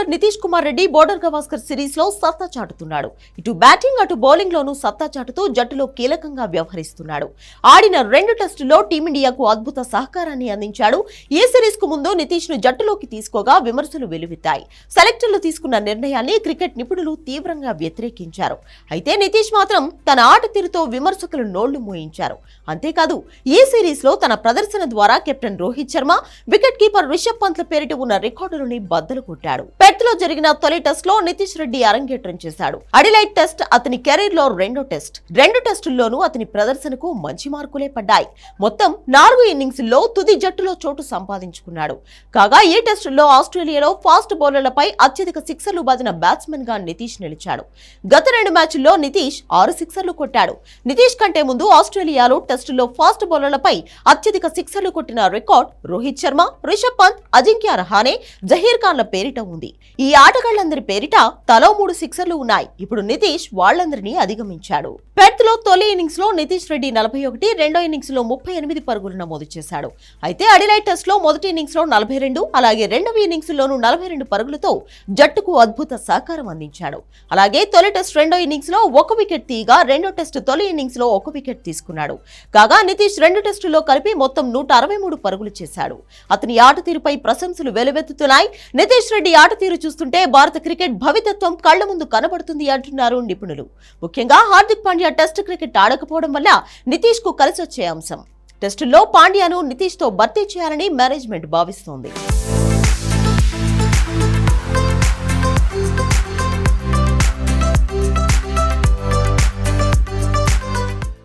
Bowler Nitish Kumar Reddy Border Gavaskar సిరీస్లో సత్తా చాటుతున్నాడు. ఇటు బ్యాటింగ్ అటు బౌలింగ్ లోనూ సత్తా చాటుతూ జట్టులో కీలకంగా వ్యవహరిస్తున్నాడు. ఆడిన రెండు టెస్టుల్లో టీమిండియాకు అద్భుత సహకారాన్ని అందించాడు. ఏ సిరీస్కు ముందు నితీష్ను జట్టులోకి తీసుకోగా విమర్శలు వెలువెత్తాయి. సెలెక్టర్లు తీసుకున్న నిర్ణయాన్ని క్రికెట్ నిపుణులు తీవ్రంగా వ్యతిరేకించారు. అయితే నితీష్ మాత్రం తన ఆట తీరుతో విమర్శకులు నోళ్ళు మోయించారు. అంతేకాదు ఈ సిరీస్లో తన ప్రదర్శన ద్వారా captain Rohit Sharma wicket keeper Rishabh పంత్ల పేరిట ఉన్న రికార్డులని బద్దలు కొట్టాడు. పెర్త్లో జరిగిన తొలి టెస్ట్లో నితీష్ రెడ్డి అరంగేట్రం చేశాడు. అడిలైట్ టెస్ట్ అతని కెరీర్లో రెండో టెస్ట్. రెండు టెస్టుల్లోనూ అతని ప్రదర్శనకు మంచి మార్కులే పడ్డాయి. మొత్తం నాలుగు ఇన్నింగ్స్లో తుది జట్టులో చోటు సంపాదించుకున్నాడు. కాగా ఈ టెస్టుల్లో ఆస్ట్రేలియాలో ఫాస్ట్ బౌలర్లపై అత్యధిక సిక్సర్లు బాదిన బ్యాట్స్మెన్గా నితీష్ నిలిచాడు. గత రెండు మ్యాచ్ల్లో నితీష్ ఆరు సిక్సర్లు కొట్టాడు. నితీష్ కంటే ముందు ఆస్ట్రేలియాలో టెస్టుల్లో ఫాస్ట్ బౌలర్లపై అత్యధిక సిక్సర్లు కొట్టిన రికార్డ్ రోహిత్ శర్మ రిషబ్ పంత్ అజింక్య రహానే జహీర్ ఖాన్ల పేరిట ఉంది. ఈ ఆటగాళ్ళందరి పేరిట తలో మూడు సిక్సర్లు ఉన్నాయి. ఇప్పుడు నితీష్ వాళ్ళందరినీ అధిగమించాడు. పెర్త్లో తొలి ఇన్నింగ్స్లో నితీష్ రెడ్డి నలభై ఒకటి రెండో ఇన్నింగ్స్లో ముప్పై ఎనిమిది పరుగులు నమోదు చేశాడు. అయితే అడిలైట్ టెస్ట్లో మొదటి ఇన్నింగ్స్లో నలభై రెండు అలాగే రెండవ ఇన్నింగ్స్ లోను నలభై రెండు పరుగులతో జట్టుకు అద్భుత సహకారం అందించాడు. అలాగే తొలి టెస్ట్ రెండో ఇన్నింగ్స్లో ఒక వికెట్ తీయగా రెండో టెస్ట్ తొలి ఇన్నింగ్స్లో ఒక వికెట్ తీసుకున్నాడు. కాగా నితీష్ రెండు టెస్టుల్లో కలిపి మొత్తం నూట అరవై మూడు పరుగులు చేశాడు. అతని ఆట తీరుపై ప్రశంసలు వెలువెత్తుతున్నాయి. నితీష్ రెడ్డి ఆట తీరు చూస్తుంటే భారత క్రికెట్ భవితత్వం కళ్ళ ముందు కనబడుతుంది అంటున్నారు నిపుణులు. ముఖ్యంగా హార్దిక్ పాండ్యా టెస్ట్ క్రికెట్ ఆడకపోవడం వల్ల నితీష్కు కలిసొచ్చే అంశం. టెస్టుల్లో పాండ్యాను నితీష్తో భర్తీ చేయాలని మేనేజ్మెంట్ భావిస్తోంది.